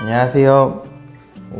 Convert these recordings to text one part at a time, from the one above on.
안녕하세요.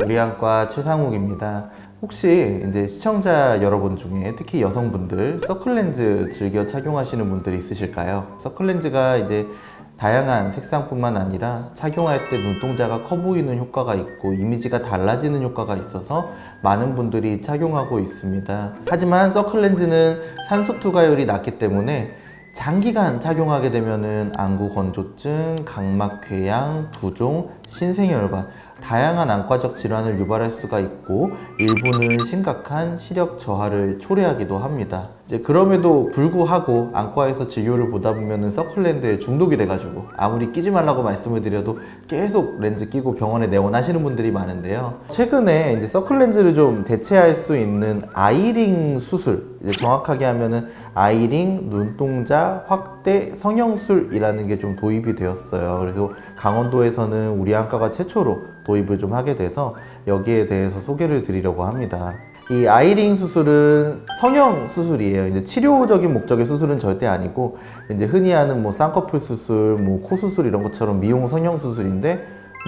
우리 안과 최상욱입니다. 혹시 이제 시청자 여러분 중에 특히 여성분들 서클렌즈 즐겨 착용하시는 분들이 있으실까요? 서클렌즈가 이제 다양한 색상뿐만 아니라 착용할 때 눈동자가 커 보이는 효과가 있고 이미지가 달라지는 효과가 있어서 많은 분들이 착용하고 있습니다. 하지만 서클렌즈는 산소 투과율이 낮기 때문에 장기간 착용하게 되면은 안구 건조증, 각막 궤양, 부종, 신생혈과 다양한 안과적 질환을 유발할 수가 있고 일부는 심각한 시력 저하를 초래하기도 합니다. 이제 그럼에도 불구하고 안과에서 진료를 보다 보면은 서클렌즈에 중독이 돼가지고 아무리 끼지 말라고 말씀을 드려도 계속 렌즈 끼고 병원에 내원하시는 분들이 많은데요. 최근에 이제 서클렌즈를 좀 대체할 수 있는 아이링 수술, 정확하게 하면은 아이링 눈동자 확대 성형술이라는 게 좀 도입이 되었어요. 그래서 강원도에서는 우리 안과가 최초로 도입을 좀 하게 돼서 여기에 대해서 소개를 드리려고 합니다. 이 아이링 수술은 성형 수술이에요. 이제 치료적인 목적의 수술은 절대 아니고 이제 흔히 하는 뭐 쌍꺼풀 수술, 뭐 코 수술 이런 것처럼 미용 성형 수술인데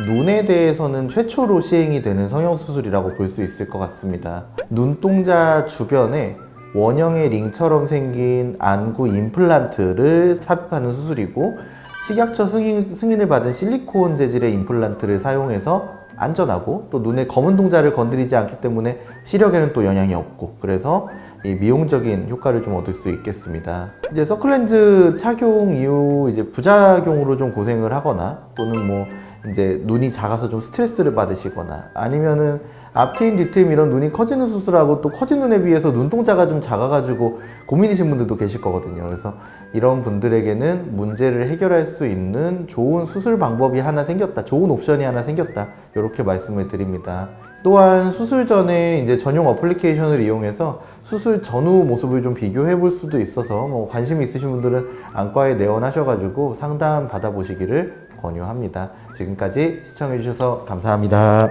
눈에 대해서는 최초로 시행이 되는 성형 수술이라고 볼 수 있을 것 같습니다. 눈동자 주변에 원형의 링처럼 생긴 안구 임플란트를 삽입하는 수술이고 식약처 승인, 승인을 받은 실리콘 재질의 임플란트를 사용해서 안전하고 또 눈의 검은 동자를 건드리지 않기 때문에 시력에는 또 영향이 없고 그래서 이 미용적인 효과를 좀 얻을 수 있겠습니다. 이제 서클렌즈 착용 이후 이제 부작용으로 좀 고생을 하거나 또는 뭐 이제 눈이 작아서 좀 스트레스를 받으시거나 아니면은 앞트임 뒤트임 이런 눈이 커지는 수술하고 또 커진 눈에 비해서 눈동자가 좀 작아가지고 고민이신 분들도 계실 거거든요. 그래서 이런 분들에게는 문제를 해결할 수 있는 좋은 수술 방법이 하나 생겼다. 좋은 옵션이 하나 생겼다. 이렇게 말씀을 드립니다. 또한 수술 전에 이제 전용 어플리케이션을 이용해서 수술 전후 모습을 좀 비교해 볼 수도 있어서 뭐 관심 있으신 분들은 안과에 내원하셔가지고 상담 받아보시기를 권유합니다. 지금까지 시청해 주셔서 감사합니다.